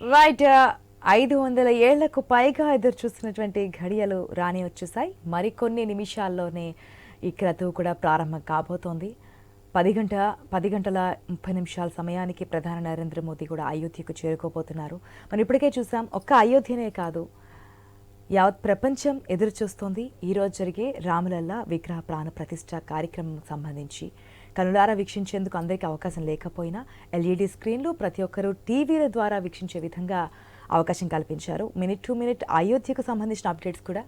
Right ఐదు వందల ఏళ్ళకు పైగా ఎదురు చూస్తున్నటువంటి ఘడియలు రాని వచ్చేసాయి మరికొన్ని నిమిషాల్లోనే ఈ క్రతువు కూడా ప్రారంభం కాబోతోంది. పది గంట పది గంటల ముప్పై నిమిషాల సమయానికి ప్రధాని నరేంద్ర మోదీ కూడా అయోధ్యకు చేరుకోబోతున్నారు. మనం ఇప్పటికే చూసాం ఒక్క అయోధ్యనే కాదు. యావత్ ప్రపంచం ఎదురు చూస్తోంది ఈరోజు జరిగే రాములల్లా విగ్రహ ప్రాణ ప్రతిష్ట కార్యక్రమం సంబంధించి కనులారా వీక్షించేందుకు అందరికీ అవకాశం లేకపోయినా ఎల్ఈడి స్క్రీన్లు ప్రతి ఒక్కరూ టీవీల ద్వారా వీక్షించే విధంగా అవకాశం కల్పించారు. మినిట్ టు మినిట్ అయోధ్యకు సంబంధించిన అప్డేట్స్ కూడా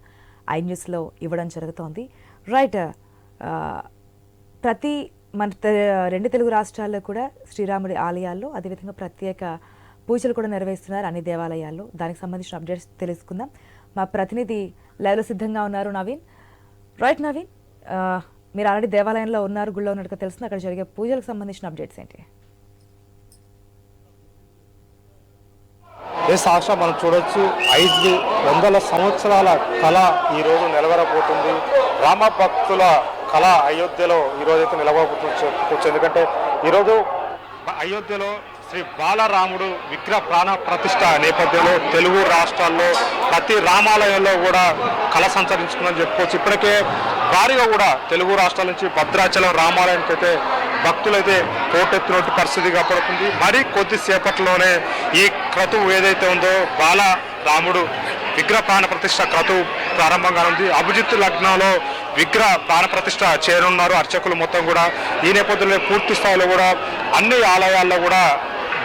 ఐ న్యూస్లో ఇవ్వడం జరుగుతోంది. రైట్ ప్రతి మన తె- రెండు తెలుగు రాష్ట్రాల్లో కూడా శ్రీరాముడి ఆలయాల్లో అదేవిధంగా ప్రత్యేక పూజలు కూడా నిర్వహిస్తున్నారు అన్ని దేవాలయాల్లో. దానికి సంబంధించిన అప్డేట్స్ తెలుసుకుందాం. మా ప్రతినిధి లైవ్లో సిద్ధంగా ఉన్నారు నవీన్. రైట్ నవీన్ మీరు ఆల్రెడీ దేవాలయంలో ఉన్నారు గుళ్ళో ఉన్నట్టుగా తెలుస్తుంది. అక్కడ జరిగే పూజలకు సంబంధించిన అప్డేట్స్ ఏంటి? ఏ సాక్షా మనం చూడొచ్చు ఐదు వందల సంవత్సరాల కళ ఈ రోజు రామ భక్తుల కళ అయోధ్యలో ఈ అయితే నిలవబోతుంది ఎందుకంటే ఈరోజు అయోధ్యలో శ్రీ బాలరాముడు విగ్రహ ప్రాణ ప్రతిష్ట నేపథ్యంలో తెలుగు రాష్ట్రాల్లో ప్రతి రామాలయంలో కూడా కళ సంచరించుకుందని చెప్పుకోవచ్చు. ఇప్పటికే భారీగా కూడా తెలుగు రాష్ట్రాల నుంచి భద్రాచలం రామాలయానికి అయితే భక్తులైతే పోటెత్తినట్టు పరిస్థితి కనపడుతుంది. మరి కొద్దిసేపట్లోనే ఈ క్రతువు ఏదైతే ఉందో బాల రాముడు విగ్రహ ప్రాణ ప్రతిష్ట క్రతువు ప్రారంభంగా ఉంది. అభిజిత్ లగ్నంలో విగ్రహ ప్రాణ ప్రతిష్ట చేరున్నారు అర్చకులు మొత్తం కూడా. ఈ నేపథ్యంలో పూర్తి స్థాయిలో కూడా అన్ని ఆలయాల్లో కూడా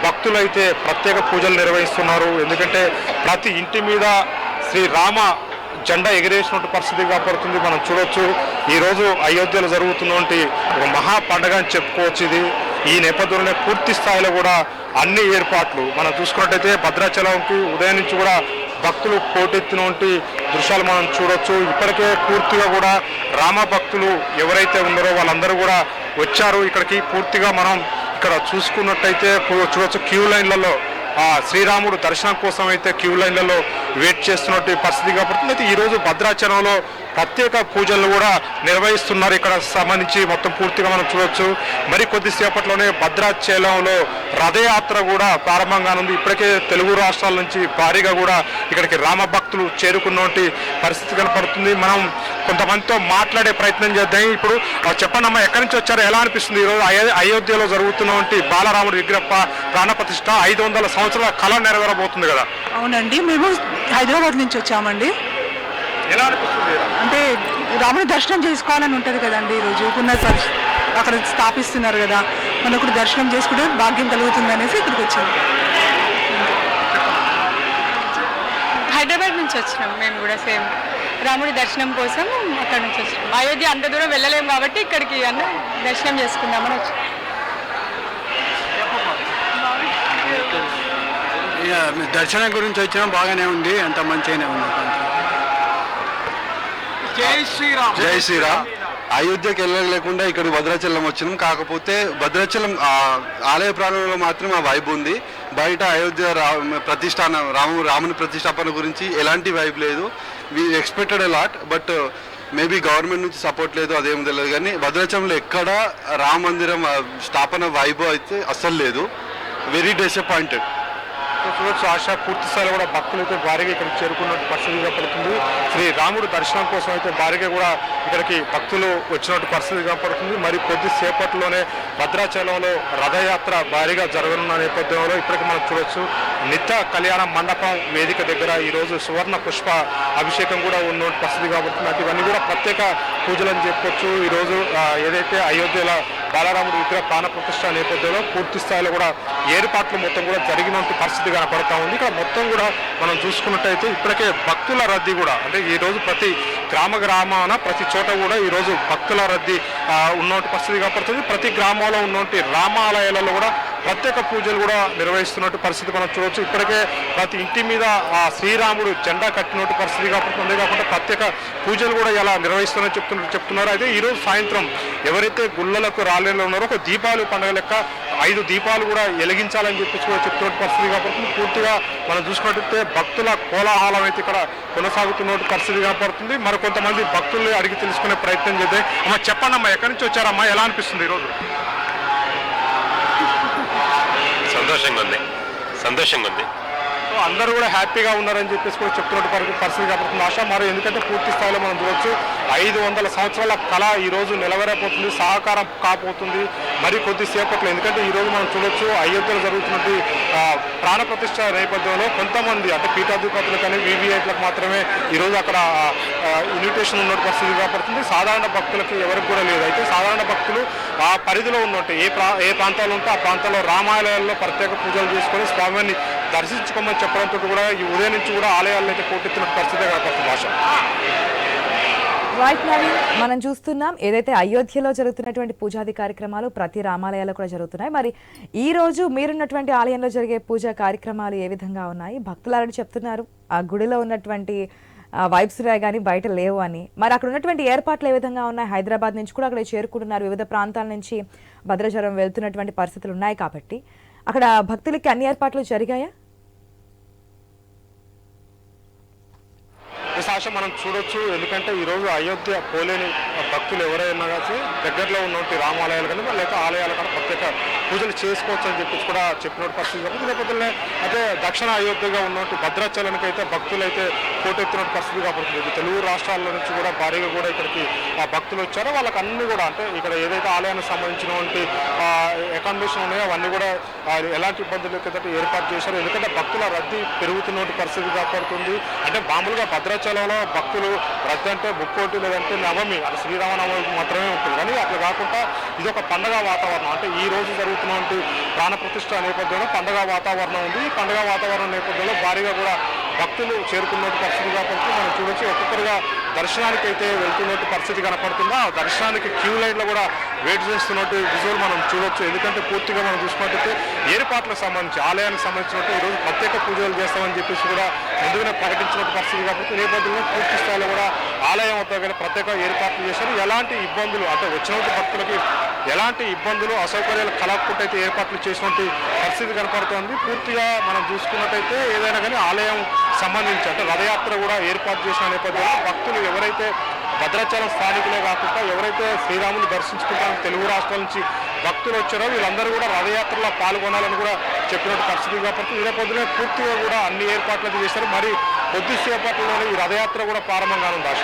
భక్తులైతే ప్రత్యేక పూజలు నిర్వహిస్తున్నారు. ఎందుకంటే ప్రతి ఇంటి మీద శ్రీ రామ జెండా ఎగిరేసినటువంటి పరిస్థితి కనపడుతుంది మనం చూడొచ్చు ఈరోజు అయోధ్యలో జరుగుతున్నటువంటి ఒక మహా పండగ అని చెప్పుకోవచ్చు ఇది. ఈ నేపథ్యంలోనే పూర్తి స్థాయిలో కూడా అన్ని ఏర్పాట్లు మనం చూసుకున్నట్టయితే భద్రాచలంకి ఉదయం నుంచి కూడా భక్తులు పోటెత్తినటువంటి దృశ్యాలు మనం చూడొచ్చు. ఇప్పటికే పూర్తిగా కూడా రామ భక్తులు ఎవరైతే ఉన్నారో వాళ్ళందరూ కూడా వచ్చారు. ఇక్కడికి పూర్తిగా మనం ఇక్కడ చూసుకున్నట్టయితే చూడొచ్చు క్యూ లైన్లలో శ్రీరాముడు దర్శనం కోసం అయితే క్యూ లైన్లలో వెయిట్ చేస్తున్నట్టు పరిస్థితి కాబట్టి అయితే ఈరోజు భద్రాచలంలో ప్రత్యేక పూజలు కూడా నిర్వహిస్తున్నారు. ఇక్కడ సంబంధించి మొత్తం పూర్తిగా మనం చూడవచ్చు మరి కొద్దిసేపట్లోనే భద్రాచలంలో రథయాత్ర కూడా ప్రారంభంగా ఉంది ఇప్పటికే తెలుగు రాష్ట్రాల నుంచి భారీగా కూడా ఇక్కడికి రామ భక్తులు చేరుకున్నటువంటి పరిస్థితి కనపడుతుంది. మనం కొంతమందితో మాట్లాడే ప్రయత్నం చేద్దాం. ఇప్పుడు చెప్పండి అమ్మా ఎక్కడి నుంచి వచ్చారో ఎలా అనిపిస్తుంది ఈరోజు అయో- అయోధ్యలో జరుగుతున్నటువంటి బాలరాముడి విగ్రహ ప్ర- ఐదు వందల సంవత్సరాల కళ నెరవేరబోతుంది కదా. అవునండి. మేము హైదరాబాద్ నుంచి వచ్చామండి. ఎలా అనిపిస్తుంది? అంటే రాముని దర్శనం చేసుకోవాలని ఉంటుంది కదండి ఈరోజు పునర్పరిష్ అక్కడ స్థాపిస్తున్నారు కదా. మనకు దర్శనం చేసుకుంటే భాగ్యం కలుగుతుంది అనేసి ఇక్కడికి వచ్చాము. హైదరాబాద్ నుంచి వచ్చినాం మేము కూడా సేమ్. రాముడి దర్శనం కోసం అక్కడ నుంచి వచ్చినాం. అయోధ్య అంత దూరం వెళ్ళలేము కాబట్టి ఇక్కడికి అన్న దర్శనం చేసుకుందామని వచ్చాం. దర్శనం గురించి వచ్చినా బాగానే ఉంది. అంత మంచిగానే ఉంది. జై శ్రీరామ్. అయోధ్యకి వెళ్ళలేకుండా ఇక్కడ భద్రాచలం వచ్చినాం. కాకపోతే భద్రాచలం ఆలయ ప్రాంగణంలో మాత్రం ఆ వైబ్ ఉంది. బయట అయోధ్య రా ప్రతిష్టాన రాము రాముని ప్రతిష్టాపన గురించి ఎలాంటి వైబ్ లేదు. We expected a lot but maybe government నుంచి సపోర్ట్ లేదు అదేం తెలియదు. కానీ భద్రాచలంలో ఎక్కడ రామ మందిరం స్థాపన వైబ్ అయితే అస్సలు లేదు. వెరీ డిసప్పాయింటెడ్ చూడొచ్చు ఆశ పూర్తి స్థాయిలో కూడా భక్తులు అయితే భారీగా ఇక్కడికి చేరుకున్నట్టు పరిస్థితి కనపడుతుంది. శ్రీ రాముడు దర్శనం కోసం అయితే భారీగా కూడా ఇక్కడికి భక్తులు వచ్చినట్టు పరిస్థితి కనపడుతుంది. మరి కొద్దిసేపట్లోనే భద్రాచలంలో రథయాత్ర భారీగా జరగనున్న నేపథ్యంలో ఇప్పటికి మనం చూడొచ్చు నిత్య కళ్యాణ మండపం వేదిక దగ్గర ఈరోజు సువర్ణ పుష్ప అభిషేకం కూడా ఉన్న పరిస్థితి కాబట్టి ఇవన్నీ కూడా ప్రత్యేక పూజలు అని చెప్పొచ్చు. ఈరోజు ఏదైతే అయోధ్యలో బాలరాముడి విగ్రహ ప్రాణ ప్రతిష్ట నేపథ్యంలో పూర్తి స్థాయిలో కూడా ఏర్పాట్లు మొత్తం కూడా జరిగినట్టు పరిస్థితి కనపడతా ఉంది. ఇక్కడ మొత్తం కూడా మనం చూసుకున్నట్టయితే ఇప్పటికే భక్తుల రద్దీ కూడా అంటే ఈరోజు ప్రతి గ్రామ గ్రామాన ప్రతి చోట కూడా ఈరోజు భక్తుల రద్దీ ఉన్నటువంటి పరిస్థితి కనపడుతుంది. ప్రతి గ్రామంలో ఉన్నటువంటి రామాలయాలలో కూడా ప్రత్యేక పూజలు కూడా నిర్వహిస్తున్నట్టు పరిస్థితి మనం చూడవచ్చు ఇప్పటికే ప్రతి ఇంటి మీద ఆ శ్రీరాముడు జెండా కట్టినట్టు పరిస్థితి కాకుండా కాకుండా ప్రత్యేక పూజలు కూడా ఇలా నిర్వహిస్తున్నారని చెప్తున్నారు చెప్తున్నారు. అయితే ఈరోజు సాయంత్రం ఎవరైతే గుళ్ళలకు రాలేలో ఉన్నారో ఒక దీపావళి పండుగ లెక్క ఐదు దీపాలు కూడా వెలిగించాలని చెప్పేసి కూడా చెప్తున్న పరిస్థితి కాబట్టి పూర్తిగా మనం చూసుకున్నట్టయితే భక్తుల కోలాహలం అయితే ఇక్కడ కొనసాగుతున్న పరిస్థితి కనపడుతుంది మరి కొంతమంది భక్తుల్ని అడిగి తెలుసుకునే ప్రయత్నం చేద్దాం. అమ్మ చెప్పండి అమ్మా ఎక్కడి నుంచి వచ్చారమ్మా? ఎలా అనిపిస్తుంది ఈరోజు సంతోషంగా ఉంది సంతోషంగా ఉంది అందరూ కూడా హ్యాపీగా ఉన్నారని చెప్పేసి కూడా చెప్తున్నట్టు పరిస్థితి కాబట్టి ఆశ మరి ఎందుకంటే పూర్తి స్థాయిలో మనం చూడొచ్చు. ఐదు వందల సంవత్సరాల కళ ఈరోజు రోజు నిలవరైపోతుంది సహకారం కాపోతుంది. మరి కొద్దిసేపట్లో ఎందుకంటే ఈ రోజు మనం చూడొచ్చు అయోధ్యలో జరుగుతున్నటువంటి ఆ, ప్రాణ ప్రతిష్ట నేపథ్యంలో కొంతమంది అంటే పీఠాధిపతులు కానీ వివిఐట్లకు మాత్రమే ఈరోజు అక్కడ ఇన్విటేషన్ ఉన్న పరిస్థితి కాబడుతుంది సాధారణ భక్తులకు ఎవరికి కూడా లేదు. అయితే సాధారణ భక్తులు ఆ పరిధిలో ఉన్నట్టు ఏ ప్రా ఏ ప్రాంతాలు ఉంటే ఆ ప్రాంతాల్లో రామాలయాల్లో ప్రత్యేక పూజలు చేసుకొని స్వామిని దర్శించుకోమని చెప్పడంతో కూడా ఈ ఉదయం నుంచి కూడా ఆలయాల్లో అయితే పోటెత్తిన పరిస్థితి కనపడుతుంది భాష రైట్ నవీన్ మనం చూస్తున్నాం ఏదైతే అయోధ్యలో జరుగుతున్నటువంటి పూజాది కార్యక్రమాలు ప్రతి రామాలయాల్లో కూడా జరుగుతున్నాయి. మరి ఈ రోజు మీరున్నటువంటి ఆలయంలో జరిగే పూజా కార్యక్రమాలు ఏ విధంగా ఉన్నాయి? భక్తులారని చెప్తున్నారు. ఆ గుడిలో ఉన్నటువంటి వైబ్స్ కానీ బయట లేవు అని. మరి అక్కడ ఉన్నటువంటి ఏర్పాట్లు ఏ విధంగా ఉన్నాయి? హైదరాబాద్ నుంచి కూడా అక్కడ చేరుకుంటున్నారు. వివిధ ప్రాంతాల నుంచి భద్రాచలం వెళ్తున్నటువంటి పరిస్థితులు ఉన్నాయి కాబట్టి. అక్కడ భక్తులకి అన్ని ఏర్పాట్లు జరిగాయా? సాక్ష్యం మనం చూడొచ్చు. ఎందుకంటే ఈరోజు అయోధ్య పోలేని భక్తులు ఎవరైనా కానీ దగ్గరలో ఉన్నటువంటి రామాలయాలు కానీ లేక ఆలయాలు కానీ ప్రత్యేక పూజలు చేసుకోవచ్చు అని చెప్పి కూడా చెప్పిన పరిస్థితి కాబట్టి లేకపోతే అదే దక్షిణ అయోధ్యగా ఉన్నటువంటి భద్రాచలానికి అయితే భక్తులు అయితే పోటెత్తిన పరిస్థితి కాబట్టి ఇది తెలుగు రాష్ట్రాల నుంచి కూడా భారీగా కూడా ఇక్కడికి ఆ భక్తులు వచ్చారో. వాళ్ళకి అన్ని కూడా అంటే ఇక్కడ ఏదైతే ఆలయానికి సంబంధించినటువంటి అకామిడేషన్ ఉన్నాయో అవన్నీ కూడా ఎలాంటి ఇబ్బందులు లేకుండా ఏర్పాటు చేశారు. ఎందుకంటే భక్తుల రద్దీ పెరుగుతున్నటువంటి పరిస్థితి కాపాడుతుంది అంటే మామూలుగా భద్రాచలం దేవాలయంలో భక్తులు రద్దీ అంటే ముక్కోటి లేదంటే నవమి అంటే శ్రీరామనవమి మాత్రమే ఉంటుంది. కానీ అట్లా కాకుండా ఇది ఒక పండగ వాతావరణం. అంటే ఈ రోజు జరుగుతున్నటువంటి ప్రాణప్రతిష్ట నేపథ్యంలో పండగ వాతావరణం ఉంది. ఈ పండగ వాతావరణం నేపథ్యంలో భారీగా కూడా భక్తులు చేరుకున్నట్టు పరిస్థితి కాబట్టి మనం చూడొచ్చు. ఒక్కొక్కరుగా దర్శనానికి అయితే వెళ్తున్నట్టు పరిస్థితి కనపడుతుందా? ఆ దర్శనానికి క్యూ లైన్లో కూడా వెయిట్ చేస్తున్నట్టు విజువల్ మనం చూడొచ్చు. ఎందుకంటే పూర్తిగా మనం చూసుకున్నట్టయితే ఏర్పాట్లకు సంబంధించి ఆలయానికి సంబంధించినట్టు ఈరోజు ప్రత్యేక పూజలు చేస్తామని చెప్పేసి కూడా ముందుగానే ప్రకటించిన పరిస్థితి కాబట్టి నేపథ్యంలో పూర్తి స్థాయిలో కూడా ఆలయం వద్ద కూడా ప్రత్యేక ఏర్పాట్లు చేశారు. ఎలాంటి ఇబ్బందులు అంటే వచ్చినటువంటి భక్తులకి ఎలాంటి ఇబ్బందులు అసౌకర్యాలు కలగకుండా అయితే ఏర్పాట్లు చేసినటువంటి పరిస్థితి కనపడుతోంది. పూర్తిగా మనం చూసుకున్నట్టయితే ఏదైనా కానీ ఆలయం సంబంధించి అంటే రథయాత్ర కూడా ఏర్పాటు చేసిన నేపథ్యంలో భక్తులు ఎవరైతే భద్రాచలం స్థానికులే కాకుండా ఎవరైతే శ్రీరాముని దర్శించుకుంటారో తెలుగు రాష్ట్రాల నుంచి భక్తులు వచ్చారో వీళ్ళందరూ కూడా రథయాత్రలో పాల్గొనాలని కూడా చెప్పినట్టు పరిస్థితి కాబట్టి ఈ నేపథ్యంలో పూర్తిగా కూడా అన్ని ఏర్పాట్లు చేశారు. మరి కొద్దిసేపట్లోనే ఈ రథయాత్ర కూడా ప్రారంభం కానుంది ఆశ.